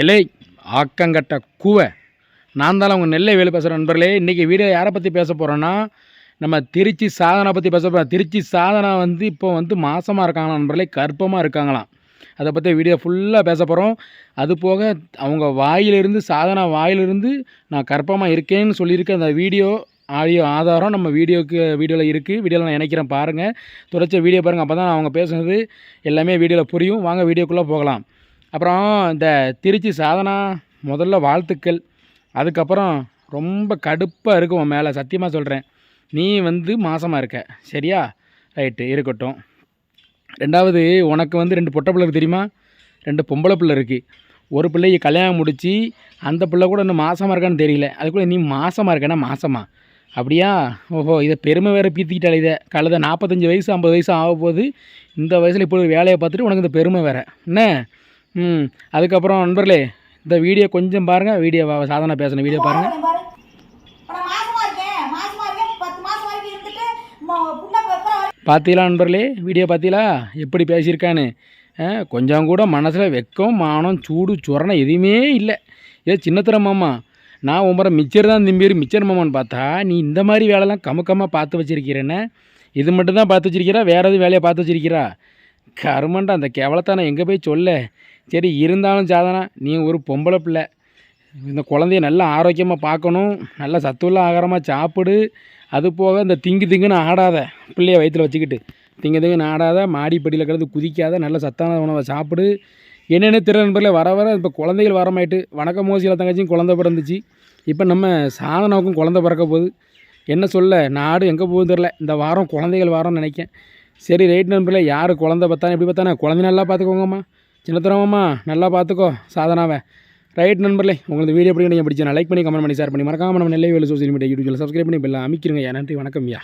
இல்லை ஆக்கங்கட்ட கூவை. நான் தான் உங்கள் நெல்லை வேலை பேசுகிற நண்பர்களே. இன்றைக்கி வீடியோ யாரை பற்றி பேச போகிறோன்னா நம்ம திருச்சி சாதனை பற்றி பேச போகிறோம் திருச்சி சாதனை வந்து இப்போ வந்து மாசமாக இருக்காங்களாம் நண்பர்களே. கர்ப்பமாக இருக்காங்களாம். அதை பற்றி வீடியோ ஃபுல்லாக பேச போகிறோம் அது போக அவங்க வாயிலிருந்து சாதனா வாயிலிருந்து நான் கர்ப்பமாக இருக்கேன்னு சொல்லியிருக்க அந்த வீடியோ ஆடியோ ஆதாரம் நம்ம வீடியோக்கு வீடியோவில் இருக்குது வீடியோவில் நான் நினைக்கிறேன் பாருங்கள் தொடர்ச்சி வீடியோ பாருங்கள் அப்போ தான் அவங்க பேசுனது எல்லாமே வீடியோவில் புரியும். வாங்க வீடியோக்குள்ளே போகலாம். அப்புறம் இந்த திருச்சி சாதனா முதல்ல வாழ்த்துக்கள். அதுக்கப்புறம் ரொம்ப கடுப்பாக இருக்கும் உன் மேலே சத்தியமாக சொல்கிறேன் நீ வந்து மாசமாக இருக்க. சரியா? ரைட்டு இருக்கட்டும். ரெண்டாவது உனக்கு வந்து ரெண்டு பொட்டை பிள்ளை தெரியுமா? ரெண்டு பொம்பளை பிள்ளை இருக்குது ஒரு பிள்ளையை கல்யாணம் முடித்து அந்த பிள்ளை கூட இன்னும் மாசமாக இருக்கான்னு தெரியல. அதுக்குள்ளே நீ மாசமாக இருக்கேன்னா மாசமாக அப்படியா? ஓஹோ இதை பெருமை வேறு பீத்திக்கிட்டாலே இதை. கழுத நாற்பத்தஞ்சு வயசு ஐம்பது வயசு ஆக இந்த வயசில் இப்போ ஒரு வேலையை பார்த்துட்டு உனக்கு இந்த பெருமை வேறு. என்ன? ம் அதுக்கப்புறம் நண்பர்களே இந்த வீடியோ கொஞ்சம் பாருங்கள் வீடியோ சாதனை பேசின வீடியோ பாருங்கள் பார்த்தீங்களா நண்பர்களே? வீடியோ பார்த்தீங்களா எப்படி பேசியிருக்கான்னு? ஆ, கொஞ்சம் கூட மனசில் வெக்கம் மானம் சூடு சுரணை எதுவுமே இல்லை. ஏ சின்னத்திர மாமா நான் உமரை மிச்சர் தான் திம்பீர் மிச்சர் மாமான்னு பார்த்தா நீ இந்த மாதிரி வேலைலாம் கமக்கமாக பார்த்து வச்சிருக்கிறேன்னு. இது மட்டும் தான் பார்த்து வச்சிருக்கிறா வேறு எதுவும் வேலையை பார்த்து வச்சிருக்கிறா? கருமண்டா அந்த கேவலத்தை நான் எங்கே போய் சொல்ல? சரி இருந்தாலும் சாதனா நீ ஒரு பொம்பளை பிள்ளை. இந்த குழந்தைய நல்லா ஆரோக்கியமாக பார்க்கணும். நல்லா சத்துள்ள ஆகாரமாக சாப்பிடு. அது போக இந்த திங்கு திங்குன்னு ஆடாத. பிள்ளைய வயிற்றில் வச்சுக்கிட்டு. திங்கு திங்குன்னு ஆடாத. மாடிப்படியில் கிடந்து குதிக்காத. நல்ல சத்தான உணவை சாப்பிடு. என்னென்ன திறன் நண்பர்களே வர வர இப்போ குழந்தைகள் வரமாயிட்டு. வணக்கம் மோசியில் தங்கச்சியும் குழந்தை பிறந்துச்சு. இப்போ நம்ம சாதனாவுக்கும் குழந்தை பிறக்க போகுது. என்ன சொல்ல? நாடு எங்கே போகுது தெரில இந்த வாரம் குழந்தைகள் வாரம்னு நினைக்கேன். சரி ரைட் நண்பர்களே யார் குழந்தை பார்த்தானே எப்படி பார்த்தானே குழந்தை நல்லா பார்த்துக்கோங்கம்மா. சின்னத்தரமாம்மா நல்லா பார்த்துக்கோ சாதனாவை. ரைட் நண்பர்களே உங்களுக்கு வீடியோ எப்படி நீங்கள் பிடிச்சா லைக் பண்ணி கமெண்ட் பண்ணி ஷேர் பண்ணி மறக்காம நம்ம நெல்லை வேலை சோசியல் மீடியா யூடியூப்ல சப்ஸ்கிரைப் பண்ணி பெல்ல அமைக்கிறங்க. நன்றி வணக்கம் யா.